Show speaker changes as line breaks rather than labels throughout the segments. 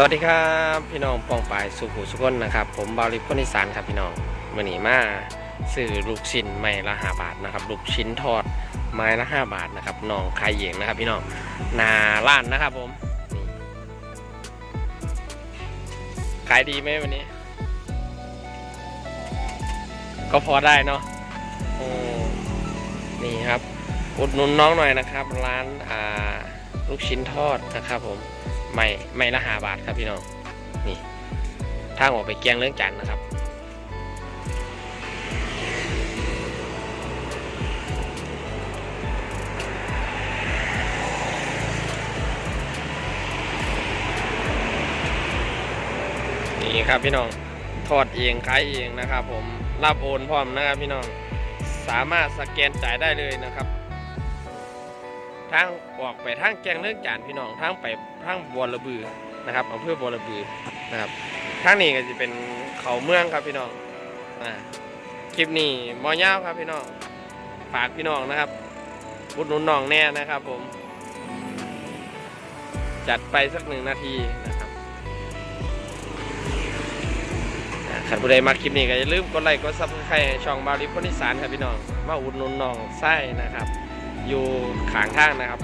สวัสดีครับพี่น้องปองปายสุขุสุกนนะครับ ผมบาริพนอีสานครับพี่น้องมื่อนี้มาซื้อลูกชิ้นไม้ละห้าบาทนะครับลูกชิ้นทอดไม้ละห้าบาทนะครับน้องขายเองนะครับ พี่น้องนาล้านนะครับผมขายดีไหมวันนี้ ก็พอได้เนาะโอ้นี่ครับ อุดหนุนน้องหน่อยนะครับ ร้านอ่าลูกชิ้นทอดนะครับผม ไม่ไม่ละหาบาทครับพี่น้องนี่ทางออกไปเกียงเรื่องจันทน์นะครับ นี่ครับพี่น้องทอดเองขายเองนะครับ ผมรับโอนพร้อมนะครับพี่น้องสามารถสแกนจ่ายได้เลยนะครับ ทางออกไปทางแกงเรื่องจานพี่น้องทางไปทางบัวระบือนะครับอำเภอบัวระบือนะครับทางนี้ก็จะเป็นเขาเมืองครับพี่น้องอ่าคลิปนี้มอยาวครับพี่น้องฝากพี่น้องนะครับอุดหนุนน้องแน่นะครับ ผม จัดไปสักหนึ่งนาทีนะครับอ่าขันผู้ใดมาคลิปนี้ก็อย่าลืมกดไลค์กดซับสไครต์ช่องบาริพนิสานครับพี่น้อง มาอุดหนุนน้องไส้นะครับ อยู่ขางทางนะครับ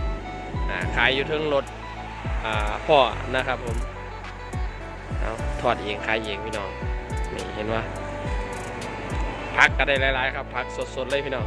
ขายอยู่เทึงรถพ่อนะครับผมเอาทอดเองขายเองพี่น้องนี่เห็นว่าพักก็ได้หลายๆครับพักสดๆเลยพี่น้อง